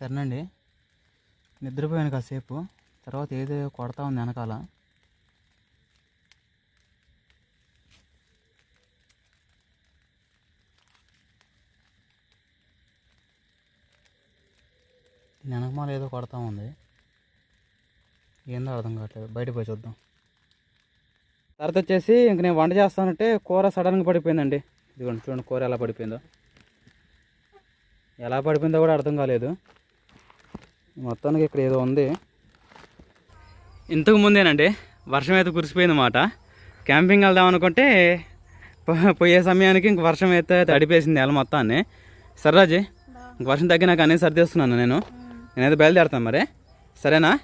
సరేనండి. నిద్రపోయాను కాసేపు. తర్వాత ఏదో కొడతా ఉంది వెనకాల. దీని వెనకమాల ఏదో కొడతా ఉంది. ఏందో అర్థం కావట్లేదు. బయట పోయి చూద్దాం. తర్వాత వచ్చేసి ఇంక నేను వంట చేస్తానంటే కూర సడన్గా పడిపోయిందండి. ఇదిగోండి చూడండి కూర ఎలా పడిపోయిందో. ఎలా పడిపోయిందో కూడా అర్థం కాలేదు. మొత్తానికి ఇక్కడ ఏదో ఉంది. ఇంతకు ముందేనండి వర్షం అయితే కురిసిపోయింది అన్నమాట. క్యాంపింగ్ వెళ్దాం అనుకుంటే పో- పోయే సమయానికి ఇంక వర్షం అయితే తడిపేసింది నెల మొత్తాన్ని. సర్రాజీ ఇంక వర్షం తగ్గినాక అనేది సర్దేస్తున్నాను నేను. నేనైతే బయలుదేరుతాను మరి. సరేనా?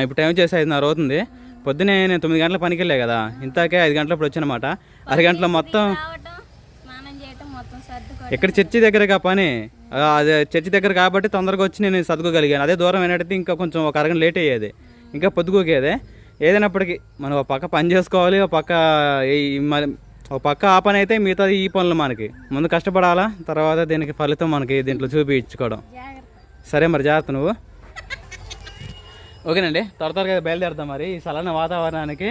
ఇప్పుడు టైం వచ్చేసి ఐదున్నర అవుతుంది. పొద్దునే నేను తొమ్మిది గంటల పనికి వెళ్ళా కదా. ఇంతాకే ఐదు గంటల ఇప్పుడు వచ్చానమాట. అరగంటలో మొత్తం రావటం స్నానం చేయటం మొత్తం సర్దుకోవటం. ఇక్కడ చర్చి దగ్గర పని? అదే చర్చి దగ్గర కాబట్టి తొందరగా వచ్చి నేను చదువుకోగలిగాను అదే దూరం అయినట్టయితే ఇంకా కొంచెం ఒక అరగంట లేట్ అయ్యేది. ఇంకా పొద్దుకోకేదే. ఏదైనప్పటికీ మనం ఒక పక్క పని చేసుకోవాలి ఒక పక్క ఒక పక్క ఆ పని అయితే మిగతా ఈ పనులు మనకి. ముందు కష్టపడాలా తర్వాత దీనికి ఫలితం మనకి దీంట్లో చూపించుకోవడం. సరే మరి జాగ్రత్త నువ్వు. ఓకేనండి త్వర త్వరగా బయలుదేరుతాం మరి. ఈ సలన వాతావరణానికి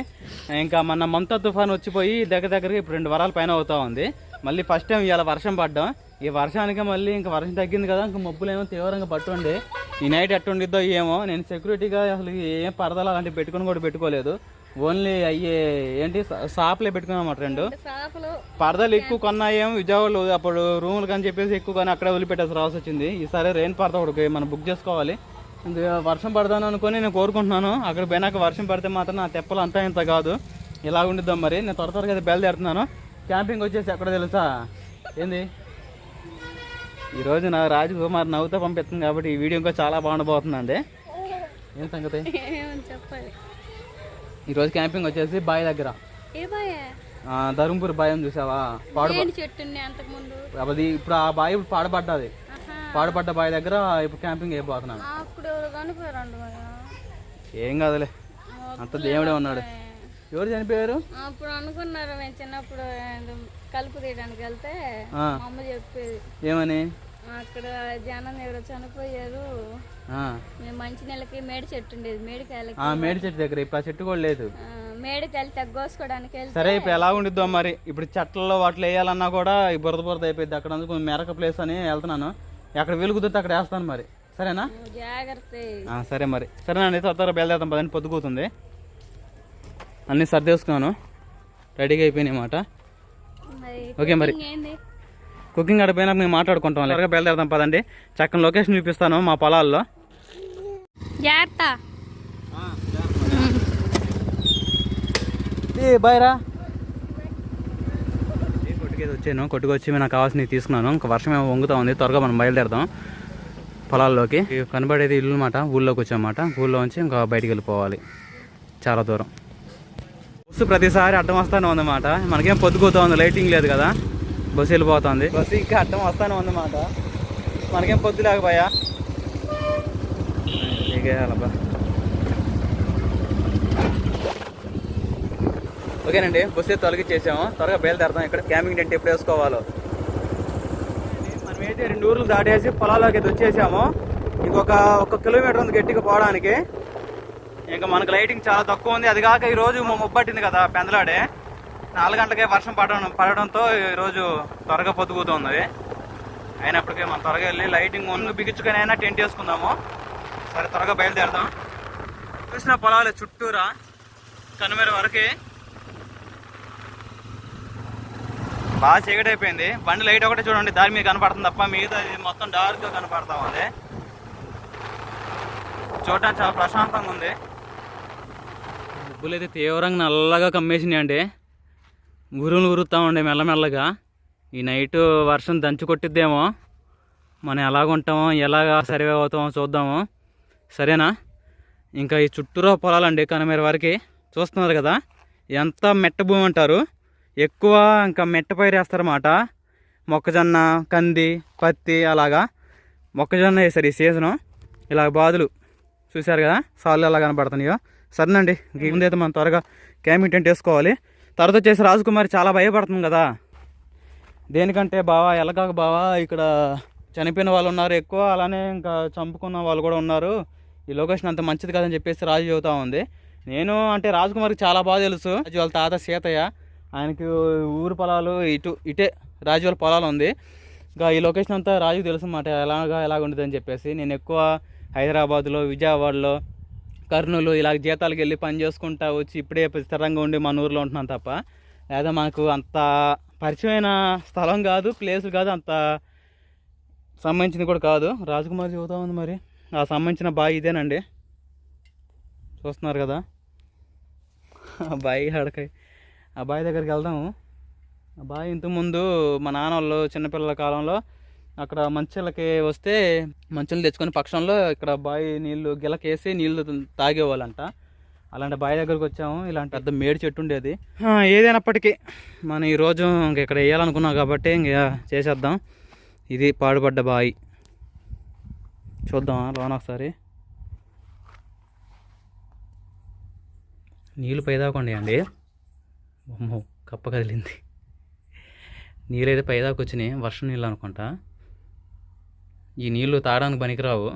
ఇంకా మన మమతా తుఫాన్ వచ్చిపోయి దగ్గర దగ్గరగా ఇప్పుడు రెండు వారాల పైన అవుతా ఉంది. మళ్ళీ ఫస్ట్ టైం ఇవాళ వర్షం పడ్డం. ఈ వర్షానికి మళ్ళీ ఇంకా వర్షం తగ్గింది కదా ఇంకా మబ్బులు ఏమో తీవ్రంగా పట్టుండి. ఈ నైట్ ఎట్టుండిద్దో ఏమో నేను సెక్యూరిటీగా అసలు ఏం పరదాలు అలాంటివి పెట్టుకుని కూడా పెట్టుకోలేదు. ఓన్లీ అయ్యే ఏంటి సాప్లే పెట్టుకున్నామాట రెండు. పరదాలు ఎక్కువ కొన్నాయేమో విజయవాడలో అప్పుడు రూములు కానీ చెప్పేసి ఎక్కువ కానీ అక్కడే వదిలిపెట్టేసి రావాల్సి వచ్చింది. ఈసారి రెయిన్ పరద ఒకటి మనం బుక్ చేసుకోవాలి. వర్షం పడదాను అనుకొని నేను కోరుకుంటున్నాను. అక్కడ పోయినాక వర్షం పడితే మాత్రం నా తెప్పలు అంతా ఇంత కాదు. ఇలా ఉండిద్దాం మరి. నేను త్వర త్వరగా అయితే బయలుదేరుతున్నాను. క్యాంపింగ్ వచ్చేసి ఎక్కడ తెలుసా? ఏంది? ఈరోజు నా రాజకుమార్ నవ్వుతో పంపిస్తుంది కాబట్టి ఈ వీడియో ఇంకా చాలా బాగుండబోతుందండి ఏం సంగతి? ఈరోజు క్యాంపింగ్ వచ్చేసి దగ్గర. బాయ్? ఆ, ధర్మపురి ఉంది చూసావా? పాడు ఏంటి చెట్టు అంతకు ముందు అది ఇప్పుడు ఆ బావి ఇప్పుడు పాడబడ్డది ఆహా. పాడుపడ్డ బావి దగ్గర ఇప్పుడు క్యాంపింగ్ అయిపోతున్నాను ఏం కాదులే. అంత దేవుడే ఉన్నాడు. ఎవరు చనిపోయారు? అప్పుడు అనుకున్నారు మేము చిన్నప్పుడు కలుపు తీయడానికి వెళ్తే. మా అమ్మ చెప్పేది. ఏమని? అక్కడ జనం ఎవరో చనిపోయారు. మేము మంచి నెలకి మేడి చెట్టు ఉండేది మేడికాయలకి. మేడి చెట్టు దగ్గర ఇప్పుడు ఆ చెట్టు కూడా లేదు. మేడికాయలు తగ్గోసుకోవడానికి సరే ఇప్పుడు ఎలా ఉండిద్దో మరి? ఇప్పుడు చెట్లలో వాటిలో వేయాలన్నా కూడా ఈ బురద బురద అయిపోయింది అక్కడ అందుకు మెరక ప్లేస్ అని వెళ్తున్నాను. ఎక్కడ వెలుగుతుంటే అక్కడ వేస్తాను మరి. సరేనా? జాగ్రత్త. సరే మరి. సరేనండి త్వర బయలుదేరుతాం పదండి. పొద్దుగుతుంది అన్నీ సర్దేసుకున్నాను. రెడీగా అయిపోయినాయి మాట ఓకే మరి. కుకింగ్ ఆడిపోయినా మేము మాట్లాడుకుంటాం. త్వరగా బయలుదేరదాం పదండి. చక్కని లొకేషన్ చూపిస్తాను మా పొలాల్లో. బాయ్రా కొట్టుకేది వచ్చాను. కొట్టుకు వచ్చి నాకు కావాల్సినవి తీసుకున్నాను. ఇంకా వర్షం ఏమో వంగుతా ఉంది. త్వరగా మనం బయలుదేరదాం పొలాల్లోకి. కనబడేది ఇల్లు అనమాట ఊళ్ళోకి వచ్చామాట ఊళ్ళో నుంచి ఇంకా బయటికి వెళ్ళిపోవాలి. చాలా దూరం. బస్సు ప్రతిసారి అడ్డం వస్తానే ఉందన్నమాట. మనకేం పొద్దుకుతా ఉంది లైటింగ్ లేదు కదా. బస్సు వెళ్ళిపోతుంది. బస్సు ఇంకా అడ్డం వస్తానే ఉందన్నమాట. మనకేం పొద్దు లేకపోయా? దిగేయాలబ్బా. ఓకేనండి బస్సు తొలగి చేసాము త్వరగా బయలుదేరదాం. ఇక్కడ క్యాంపింగ్ టెంట్ ఎప్పుడు వేసుకోవాలో. మనం అయితే రెండు ఊర్లు దాటేసి పొలాల్లోకి అయితే వచ్చేసాము. ఇంకొక ఒక కిలోమీటర్ ఉంది గట్టిగా పోవడానికి. ఇంకా మనకు లైటింగ్ చాలా తక్కువ ఉంది. అది కాక ఈరోజు మొబ్బట్టింది మా ముబ్బట్టింది కదా పెందలాడే. నాలుగు గంటలకే వర్షం పడడం పడడంతో ఈ రోజు త్వరగా పొద్దుగుతుంది. అయినప్పటికీ మనం త్వరగా వెళ్ళి లైటింగ్ ముందు బిగించుకొని అయినా టెంట్ వేసుకుందాము. సరే త్వరగా బయలుదేరదాం. చూసిన పొలాలు చుట్టూరా కనుమేర వరకే. బాగా చీకటైపోయింది. బండి లైట్ ఒకటే చూడండి. దారి మీద కనపడుతుంది తప్ప మిగతా ఇది మొత్తం డార్క్గా కనపడతా ఉంది. చూడటానికి చాలా ప్రశాంతంగా ఉంది. మబ్బులు అయితే తీవ్రంగా నల్లగా కమ్మేసినాయండి. ఉరులు ఉరుతా ఉండే మెల్లమెల్లగా. ఈ నైట్ వర్షం దంచి కొట్టిద్దేమో. మనం ఎలాగుంటామో ఎలాగా సర్వే అవుతామో చూద్దాము. సరేనా? ఇంకా ఈ చుట్టూరా పొలాలండి కనమేర వరకు. చూస్తున్నారు కదా? ఎంత మెట్ట భూమి అంటారు? ఎక్కువ ఇంకా మెట్ట పైరు వేస్తారన్నమాట మొక్కజొన్న కంది పత్తి అలాగా. మొక్కజొన్న వేస్తారు ఈ సీజను. ఇలా బాదులు. చూశారు కదా? సార్లు ఎలా కనపడుతున్నాయో సరేనండి ఇంక ముందైతే మనం త్వరగా క్యాంపింగ్ టెంట్ వేసుకోవాలి తర్వాత వచ్చేసి రాజకుమారి చాలా భయపడుతుంది కదా. దేనికంటే బావా ఎలకాక బావా ఇక్కడ చనిపోయిన వాళ్ళు ఉన్నారు ఎక్కువ అలానే ఇంకా చంపుకున్న వాళ్ళు కూడా ఉన్నారు. ఈ లొకేషన్ అంత మంచిది కాదని చెప్పేసి రాజు చెబుతా ఉంది. నేను అంటే రాజకుమారికి చాలా బాగా తెలుసు. రాజు వాళ్ళ తాత సీతయ్య ఆయనకి ఊరు పొలాలు ఇటు ఇటే రాజు వాళ్ళ పొలాలు ఉంది. ఇంకా ఈ లొకేషన్ అంతా రాజుకు తెలుసు అన్నమాట ఎలాగా ఎలాగ ఉంటుంది అని చెప్పేసి. నేను ఎక్కువ హైదరాబాద్లో విజయవాడలో కర్నూలు ఇలా జీతాలకు వెళ్ళి పని చేసుకుంటా వచ్చి ఇప్పుడే స్థిరంగా ఉండి మన ఊర్లో ఉంటున్నాం తప్ప. లేదా మనకు అంత పరిచయమైన స్థలం కాదు ప్లేస్ కాదు అంత సంబంధించింది కూడా కాదు. రాజకుమార్ చెబుతా ఉంది మరి. ఆ సంబంధించిన బావి ఇదేనండి. చూస్తున్నారు కదా. ఆ బావి అడకాయ ఆ బావి దగ్గరికి వెళ్దాము. ఆ బావి ఇంతకుముందు మా నాన్న వాళ్ళు చిన్నపిల్లల కాలంలో అక్కడ మంచులకి వస్తే మంచులు తెచ్చుకొని పక్షంలో ఇక్కడ బావి నీళ్ళు గిలకేసి నీళ్ళు తాగేవాళ్ళంట. అలాంటి బావి దగ్గరకు వచ్చాము. ఇలాంటి పెద్ద మేడి చెట్టు ఉండేది. ఏదైనప్పటికీ. మనం ఈరోజు ఇంక ఇక్కడ వేయాలనుకున్నాం కాబట్టి ఇంక చేసేద్దాం. ఇది పాడుపడ్డ బావి చూద్దామా లోన ఒకసారి. నీళ్ళు పైదాకండి అండి అమ్మో కప్ప కదిలింది. నీళ్ళు అయితే పైదాకా వచ్చినాయి వర్షం నీళ్ళు అనుకుంటా. ఈ నీళ్ళు తాగడానికి పనికిరావు.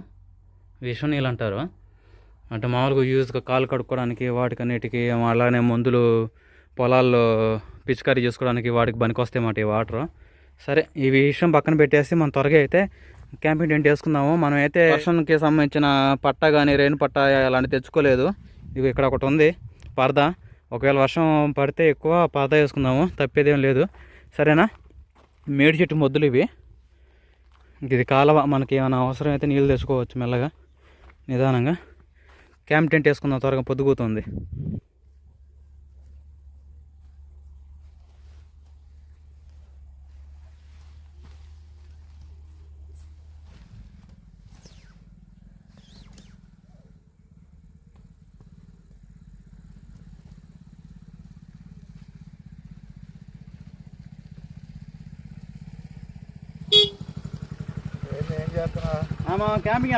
విషం నీళ్ళు అంటారు అంటే మామూలుగా యూజ్గా కాలు కడుక్కోవడానికి వాటికన్నిటికి అలానే మందులు పొలాల్లో పిచికారీ చేసుకోవడానికి వాటికి పనికొస్తాయి మాట ఈ వాటర్. సరే ఈ విషయం పక్కన పెట్టేసి మనం త్వరగా అయితే క్యాంపింగ్ టెంట్ వేసుకుందాము. మనం అయితే వర్షంకి సంబంధించిన పట్ట కానీ రెయిన్ పట్ట అలాంటి తెచ్చుకోలేదు. ఇవి ఇక్కడ ఒకటి ఉంది. పరదా ఒకవేళ వర్షం పడితే ఎక్కువ పరదా వేసుకుందాము. తప్పేదేం లేదు. సరేనా? మేడి చెట్టు మొద్దులు ఇవి. ఇది కాలవ మనకి ఏమైనా అవసరం అయితే నీళ్ళు తెచ్చుకోవచ్చు మెల్లగా నిదానంగా. క్యాంప్ టెంట్ వేసుకుందాం త్వరగా పొద్దుగుతుంది. ఏంది ఏం చేస్తున్నావు? క్యాంపింగ్?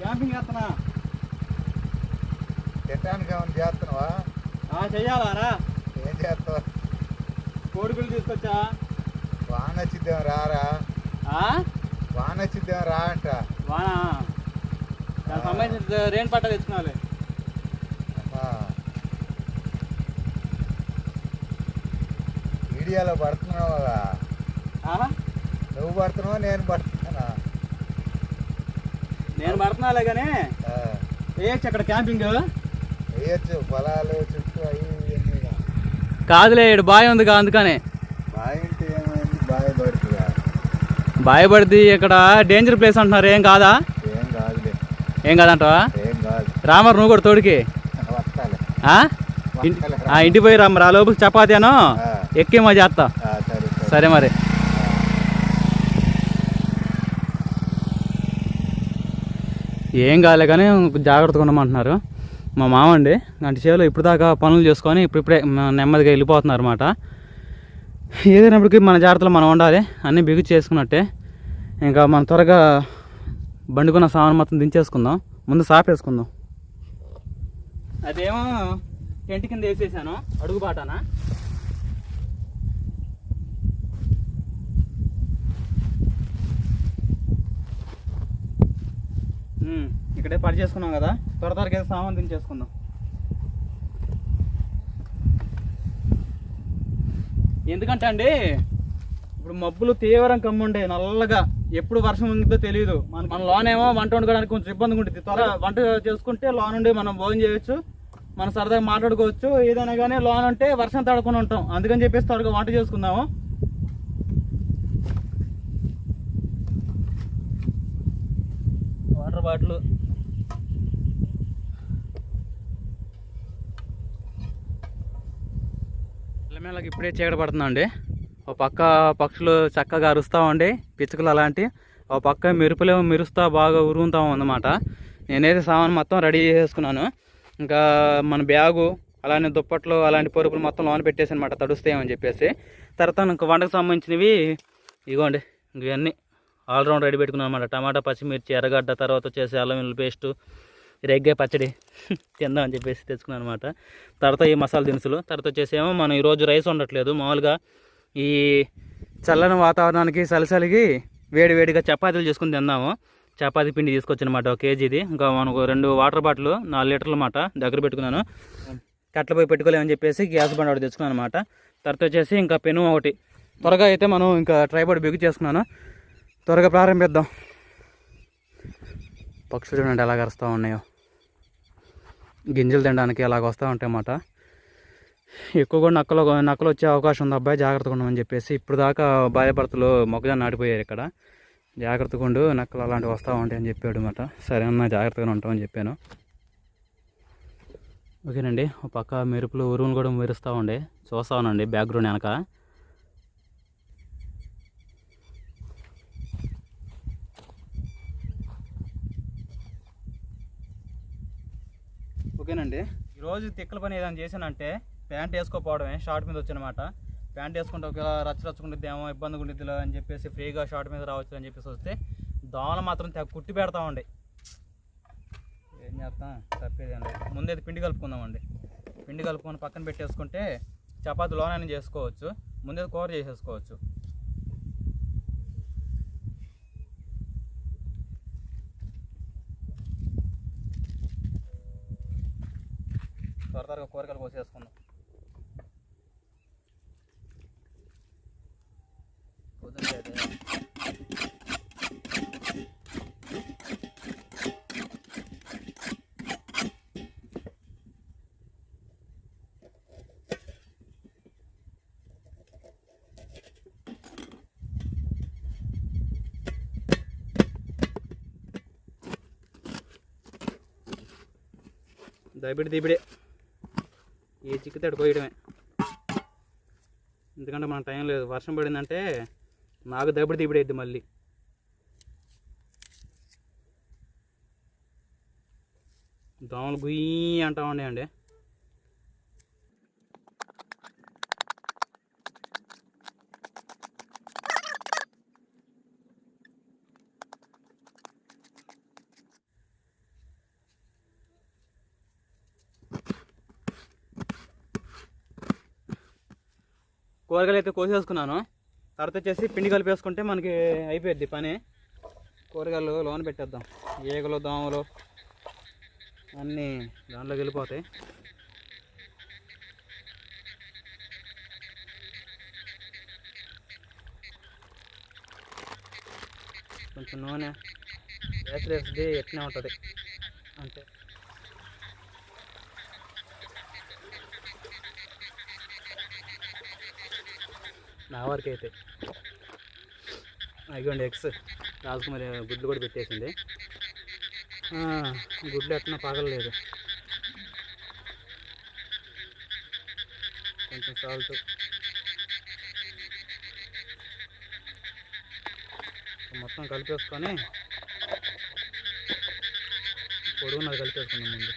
క్యాంపింగ్ వేస్తున్నా తినడానికి ఏమైనా చేస్తున్నావా? చెయ్యాలా ఏం చేస్తావు? కోడిపిల్లి తీసుకొచ్చా? వాన వచ్చిద్దాం రారా వాన వచ్చిద్దాం రా అంట. వానా? దానికి సంబంధించిన రెయిన్ పట్ట తెచ్చుకోవాలి అమ్మా. వీడియోలో పడుతున్నావు? కదా నువ్వు పడుతున్నావు నేను పడుతున్నా? నేను పడుతున్నాలే కానీ వేయచ్చు అక్కడ క్యాంపింగ్? వేయచ్చు పొలాలు చుట్టూ అవి. కాదులే ఇటు బావి ఉంది కదా అందుకనే. బావి పడితే ఇక్కడ డేంజర్ ప్లేస్ అంటున్నారు ఏం కాదా? ఏం కాదంటావా? రామర్ నువ్వు కూడా తోడికి. ఇంటికి పోయి రామ్మ రా లోపు చపాతీను ఆ, ఎక్కేమో చేస్తా సరే మరి. ఏం కాలే కానీ జాగ్రత్తగా ఉండమంటున్నారు. మా మామ అండి అంటే చేలో ఇప్పుడు దాకా పనులు చేసుకొని ఇప్పుడిప్పుడే మ- నెమ్మదిగా వెళ్ళిపోతున్నారు అనమాట ఏదైనప్పటికీ మన జాగ్రత్తలు మనం ఉండాలి అన్నీ బిగు చేసుకున్నట్టే. ఇంకా మనం త్వరగా బండుకున్న సామాన్ మొత్తం దించేసుకుందాం. ముందు సాపేసుకుందాం అదేమో టెంట్ కింద వేసేసాను అడుగు బాటానా? ఇక్కడే పని చేసుకున్నాం కదా. త్వర త్వరగా సామాన్ దించేసుకుందాం ఎందుకంటే అండి ఇప్పుడు మబ్బులు తీవ్రం కమ్ముండే నల్లగా ఎప్పుడు వర్షం ఉందో తెలియదు మన మన లోన్ ఏమో వంట వండుకోవడానికి కొంచెం ఇబ్బందిగా ఉంటుంది. త్వర వంట చేసుకుంటే లోన్ ఉండి మనం భోజనం చేయొచ్చు. మనం సరదాగా మాట్లాడుకోవచ్చు. ఏదైనా కానీ లోన్ ఉంటే వర్షం తడకుండా ఉంటాం. అందుకని చెప్పేసి త్వరగా వంట చేసుకుందాము. వాటర్ బాటిల్ ఇప్పుడే చీకటి పడుతుందండి ఒక పక్క పక్షులు చక్కగా అరుస్తూ ఉండి పిచ్చుకలు అలాంటి ఒక పక్క మెరుపులేమో మెరుస్తూ బాగా ఉరుగుతూ ఉందన్నమాట. నేనైతే సామాన్ మొత్తం రెడీ చేసుకున్నాను. ఇంకా మన బ్యాగు అలానే దుప్పట్లు అలాంటి పరుపులు మొత్తం లోన పెట్టేసి అనమాట తడుస్తాయని చెప్పేసి. తర్వాత ఇంకా వంటకు సంబంధించినవి ఇగోండి ఇవన్నీ. ఆల్రౌండ్ రెడీ పెట్టుకున్నాను అనమాట టమాటా పచ్చిమిర్చి ఎర్రగడ్డ తర్వాత వచ్చేసి అల్లం వెల్లుల్లి పేస్టు రెగ్గే పచ్చడి తిందామని చెప్పేసి తెచ్చుకున్నాను అనమాట తర్వాత ఈ మసాలా దినుసులు. తర్వాత వచ్చేసి ఏమో మనం ఈరోజు రైస్ ఉండట్లేదు మామూలుగా ఈ చల్లని వాతావరణానికి సలిసలిగి వేడి వేడిగా చపాతీలు చేసుకుని తిందాము. చపాతీ పిండి తీసుకొచ్చానమాట ఒక కేజీది ఇంకా మనకు రెండు వాటర్ బాటిల్ నాలుగు లీటర్ల మాట దగ్గర పెట్టుకున్నాను. కట్టెలపై పోయి పెట్టుకోలేమని చెప్పేసి గ్యాస్ బండ్ ఒకటి తెచ్చుకున్నాను అనమాట తర్వాత వచ్చేసి ఇంకా పెను ఒకటి. త్వరగా అయితే మనం ఇంకా ట్రైబోర్డ్ బిగు చేసుకున్నాను త్వరగా ప్రారంభిద్దాం. పక్షులు చూడండి ఎలా కరుస్తూ ఉన్నాయో. గింజలు తినడానికి అలాగ వస్తూ ఉంటాయి అన్నమాట. ఎక్కువ కూడా నక్కలు నక్కలు వచ్చే అవకాశం ఉంది. అబ్బాయి జాగ్రత్తగా ఉండమని చెప్పేసి ఇప్పుడు దాకా భార్యభర్తలు మొక్కజొన్న నాటిపోయారు ఇక్కడ. జాగ్రత్తగా ఉండు నక్కలు అలాంటివి వస్తూ ఉంటాయి అని చెప్పాడు అనమాట సరే అన్న జాగ్రత్తగా ఉంటామని చెప్పాను. ఓకేనండి ఒక పక్క మెరుపులు ఉరువులు కూడా మెరుస్తూ ఉండే. చూస్తూ ఉండండి బ్యాక్గ్రౌండ్ వెనక. ఓకేనండి. ఈరోజు తిక్కల పని ఏదైనా చేశానంటే ప్యాంట్ వేసుకోపోవడమే షార్ట్ మీద వచ్చనమాట. ప్యాంట్ వేసుకుంటే ఒకవేళ రచ్చ రచ్చుకుంటుందేమో ఇబ్బందిగా ఉండిద్దిలో అని చెప్పేసి ఫ్రీగా షార్ట్ మీద రావచ్చు అని చెప్పేసి వస్తే దోమలు మాత్రం తెగ కుట్టి పెడతా ఉండే ఏం చేస్తాం? తప్పేదండి అండి ముందైతే పిండి కలుపుకుందామండి. పిండి కలుపుకొని పక్కన పెట్టేసుకుంటే చపాతి లోనైనా చేసుకోవచ్చు. ముందే కూర చేసేసుకోవచ్చు. త్వర త్వరగా కూరగాయలు కోసేసుకుందాం. కుదరలేదు దయబిడి దిబిడే ఏ చిక్కుతాడు కోయడమే ఎందుకంటే మన టైం లేదు. వర్షం పడిందంటే నాకు దెబ్బడి దిబడేద్ది మళ్ళీ. దోమలు గుయ్యి అంటా ఉన్నాయండి. కూరగాయలు అయితే కోసేసుకున్నాను. తర్వాత వచ్చేసి పిండి కలిపేసుకుంటే మనకి అయిపోద్ది పని. కూరగాయలు లోన పెట్టేద్దాం. ఈగలు దోమలు అన్నీ దాంట్లోకి వెళ్ళిపోతాయి. కొంచెం నూనె వేసలేస్తుంది ఎట్నే ఉంటుంది. అంతే. నా వరకు అయితే. ఇదిగోండి ఎగ్స్ రాజకుమారి గుడ్లు కూడా పెట్టేసింది. గుడ్లు ఎట్లా పగలలేదు. కొంచెం సాల్ట్ మొత్తం కలిపేసుకొని పొడుగున్నది కలిపేసుకున్నాం ముందు.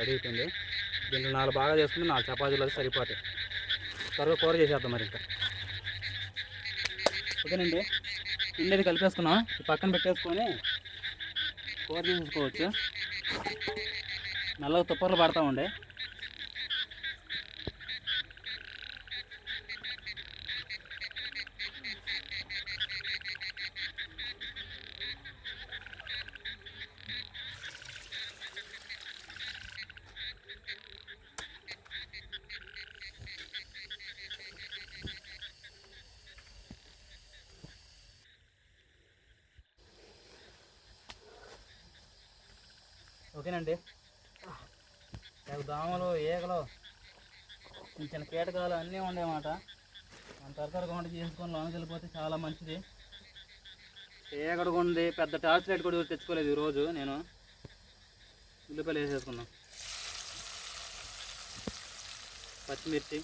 రెడీ అయిపోయింది దీంట్లో నాలుగు బాగా చేసుకుంటే నాలుగు చపాతీలు అది సరిపోతాయి. త్వరగా కూర చేసేద్దాం మరి ఇంకా. ఓకేనండి? పిండి కలిపేసుకున్నాం. పక్కన పెట్టేసుకొని కూర చేసుకోవచ్చు నల్లగా తుప్పర్లు పడతా ఉండే. ఓకేనండి. నాకు దోమలు ఈగలు చిన్న చిన్న కీటకాలు అన్నీ ఉండేమాట. మన తరతర వంట చేసుకొని లోనకి వెళ్ళిపోతే చాలా మంచిది. ఈగడు ఉంది పెద్ద టార్చ్ లైట్ కూడా తెచ్చుకోలేదు ఈరోజు నేను. ఉల్లిపాయలు వేసేసుకున్నాం. పచ్చిమిర్చి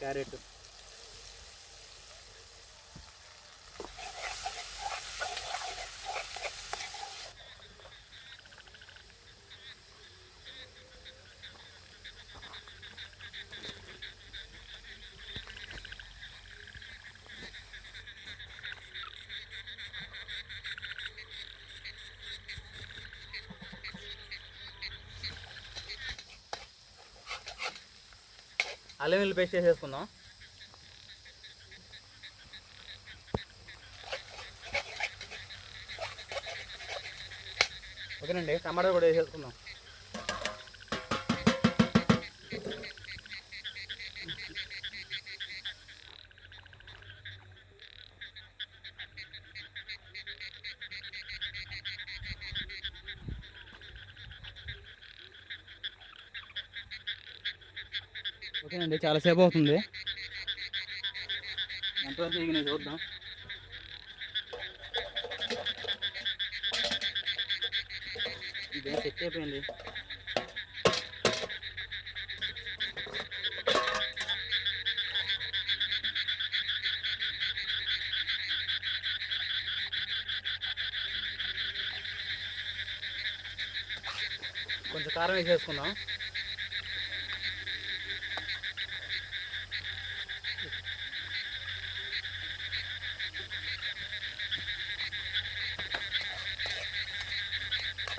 క్యారెట్. అల్లం వెల్లుల్లి పేస్ట్ వేసేసుకుందాం. ఓకేనండి టమాటా కూడా వేసేసుకుందాం. ఓకేనండి చాలాసేపు అవుతుంది. ఎంతవరకు ఎగినాయి చూద్దాం. ఇదే సెట్ అయిపోయింది? కొంచెం కారం వేసేసుకుందాం.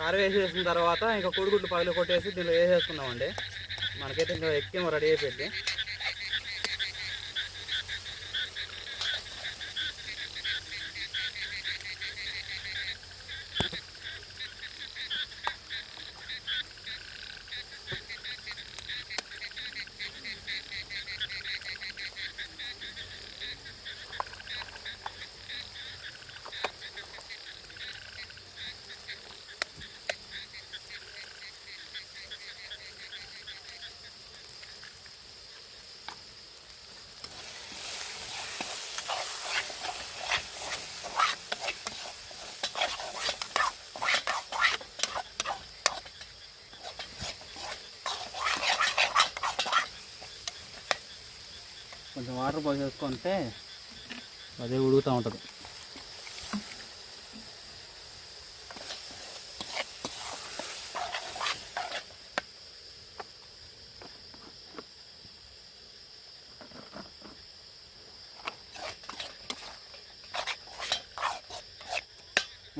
ఆరవేసేసిన తర్వాత ఇంకా కోడిగుడ్లు పగలు కొట్టేసి దీనిలో వేసేసుకున్నామండి. మనకైతే ఇంకా ఎక్కువ రెడీ అయిపోయింది. వాటర్ పోసేసుకుంటే అదే ఉడుగుతూ ఉంటుంది.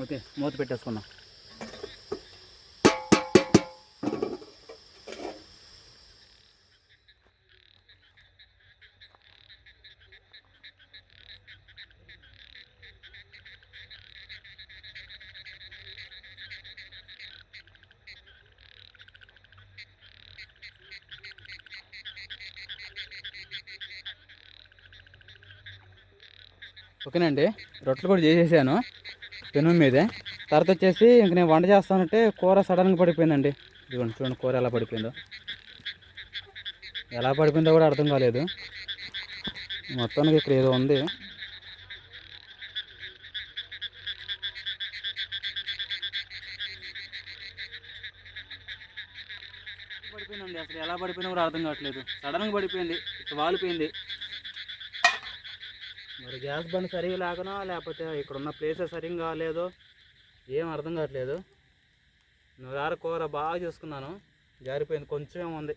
ఓకే మూత పెట్టేసుకుందాం. ఓకేనండి. రొట్టెలు కూడా చేసేసాను. పెను మీదే. తర్వాత వచ్చేసి ఇంక నేను వంట చేస్తానంటే కూర సడన్గా పడిపోయిందండి. ఇదిగోండి చూడండి కూర ఎలా పడిపోయిందో. ఎలా పడిపోయిందో కూడా అర్థం కాలేదు. మొత్తానికి ఇక్కడ ఏదో ఉంది. పడిపోయిందండి. అసలు ఎలా పడిపోయినా కూడా అర్థం కావట్లేదు. సడన్గా పడిపోయింది. వాలిపోయింది. గ్యాస్ బండ్ సరిగా లేకనో లేకపోతే ఇక్కడ ఉన్న ప్లేసెస్ సరిగ్గా లేదో ఏం అర్థం కావట్లేదు. నువ్వు కూర బాగా చూసుకున్నాను. జారిపోయింది కొంచెం ఉంది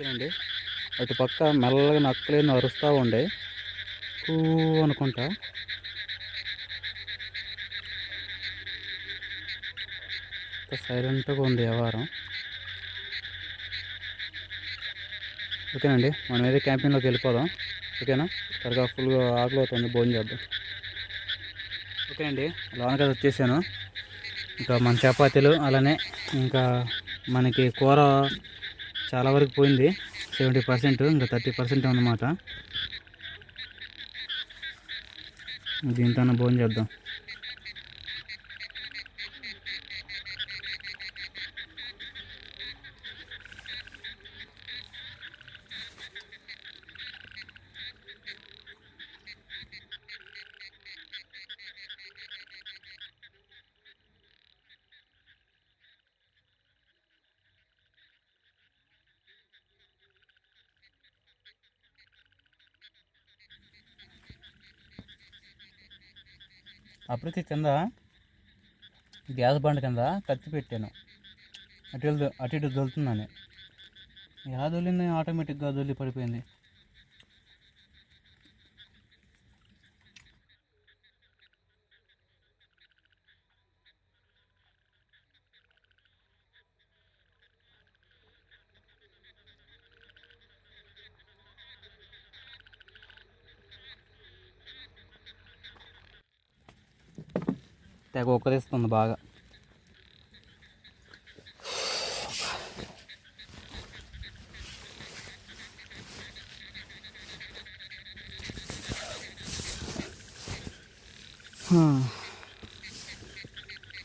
చూసానండి అటు పక్క మెల్లగా నక్కలేని అరుస్తూ ఉండే. కూ అనుకుంటా. సైలెంట్గా ఉంది వ్యవహారం. ఓకేనండి మనం ఏదో క్యాంపింగ్లోకి వెళ్ళిపోదాం. ఓకేనా? త్వరగా ఫుల్గా ఆకలి అవుతుంది భోజనం చేద్దాం. ఓకేనండి లోనకి వచ్చేసాను. ఇంకా మన చపాతీలు అలానే ఇంకా మనకి కూర చాలా వరకు పోయింది. సెవెంటీ పర్సెంట్ ఇంకా థర్టీ పర్సెంట్ ఉందన్నమాట. దీంతో భోజనం చేద్దాం. అప్పటికి కింద గ్యాస్ బండ కింద కత్తి పెట్టాను. అటు ఇటు అటు ఇటు దొలుతుందని. ఎలా దొల్లింది ఆటోమేటిక్గా దొల్లి పడిపోయింది తెగ ఒక్కరిస్తుంది బాగా.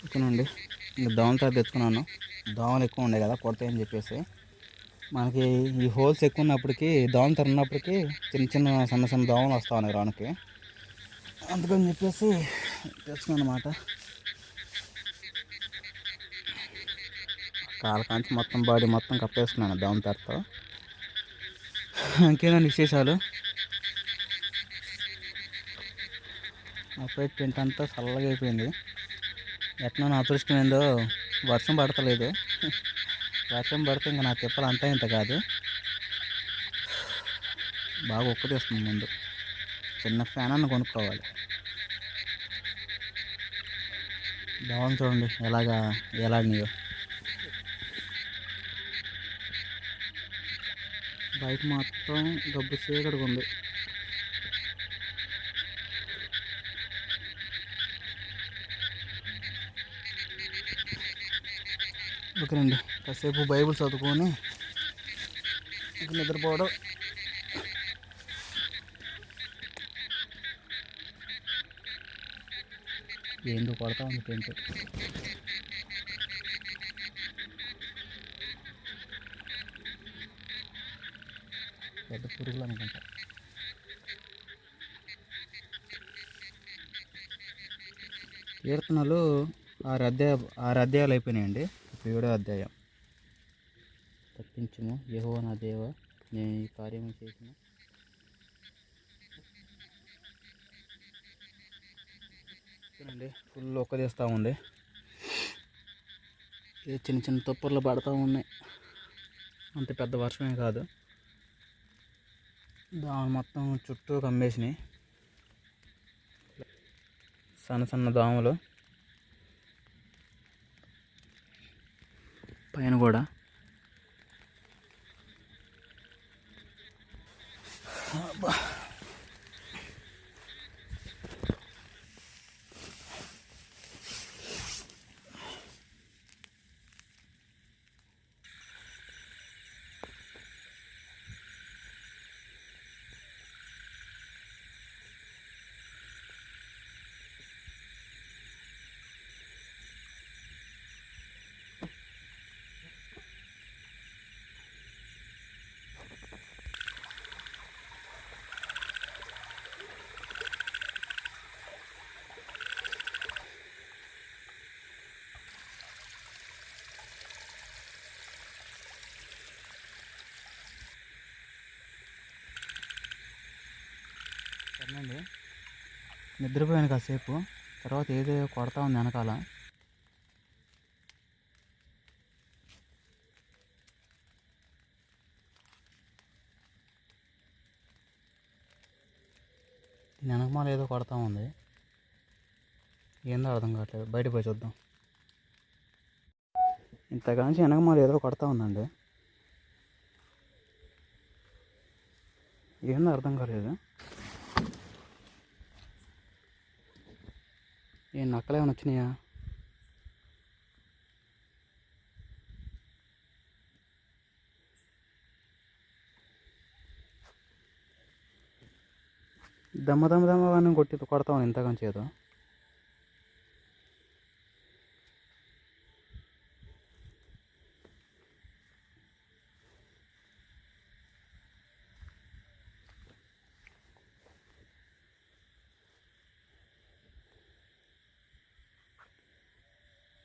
ఓకేనండి. ఇంకా దోమల తర్వాత తెచ్చుకున్నాను. దోమలు ఎక్కువ ఉండే కదా కొడతాయని చెప్పేసి. మనకి ఈ హోల్స్ ఎక్కువ ఉన్నప్పటికీ దోమలు తెర ఉన్నప్పటికీ చిన్న చిన్న సన్న సన్న దోమలు వస్తా ఉన్నాయి రానికి. అందుకని చెప్పేసి తెచ్చుకున్నాను అనమాట కాలకాంచి మొత్తం బాడీ మొత్తం కప్పేస్తున్నాను దోమ తెరతో ఇంకేనండి విశేషాలు? అప్పుడే టెంట్ అంతా చల్లగా అయిపోయింది. ఎట్లా నా అదృష్టం ఏందో వర్షం పడతలేదు. వర్షం పడితే ఇంకా నా తిప్పలు అంతా ఇంత కాదు. బాగా ఒక్కటేస్తుంది ముందు. చిన్న ఫ్యాన్ అన్న కొనుక్కోవాలి. బాగుంది చూడండి ఎలాగా ఎలాగ నీయో బయట మొత్తం గబ్బు చీకటిగా ఉంది. ఓకేనండి కాసేపు బైబిల్ చదువుకొని ఇక నిద్రపోవడం. ఏందో కొడతా ఉంది టెంట్ పెద్ద పురుగులు అనుకుంటా. కీర్తనలు ఆరు అధ్యాయ ఆరు అధ్యాయాలు అయిపోయినాయండి. ఇప్పుడు ఏడో అధ్యాయం. తప్పించుము. యహో నా దేవ నేను ఈ కార్యం చేసిన చూడండి ఫుల్ ఒక్కదేస్తూ ఉంది. ఏ చిన్న చిన్న తుప్పర్లు పడతా ఉన్నాయి. అంత పెద్ద వర్షమే కాదు. దాని మొత్తం చుట్టూ కమ్మేసినాయి. సన్న సన్న దోమలు. పైన కూడా. అబ్బా. సరేనండి నిద్రపోయాను కాసేపు. తర్వాత ఏదో కొడతా ఉంది వెనకాల. వెనకమాల ఏదో కొడతా ఉంది. ఏందో అర్థం కావట్లేదు. బయట పోయి చూద్దాం. ఇంతకాంచి వెనకమాల ఏదో కొడతా ఉందండి. ఏందో అర్థం కాలేదు. ఏ నక్కలు ఏమైనా వచ్చినాయా? దమ్మ దమ్మ దమ్మ అని కొట్టి కొడతామని ఇంతకని చేదు.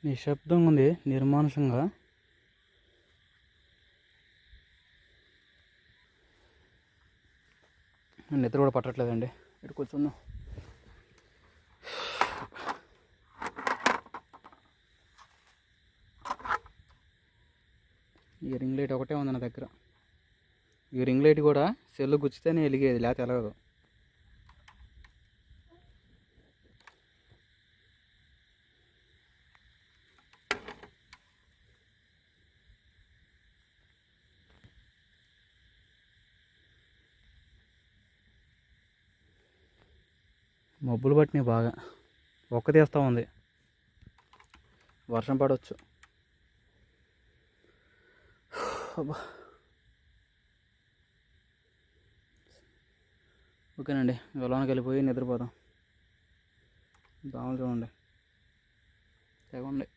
నిశ్శబ్దంగా ఉంది నిర్మానుషంగా. నిద్ర కూడా పట్టట్లేదండి. ఇటు కూర్చుందాం. ఈ రింగ్ లైట్ ఒకటే ఉంది నా దగ్గర. ఈ రింగ్ లైట్ కూడా సెల్లు గుచ్చితేనే వెలిగేది లేకపోతే వెలగదు. మబ్బులు పట్టినాయి బాగా. ఒక్క తీస్తూ ఉంది. వర్షం పడవచ్చు అబ్బా. ఓకేనండి లోనకి వెళ్ళిపోయి నిద్రపోదాం. దోమలు చూడండి. తెగండి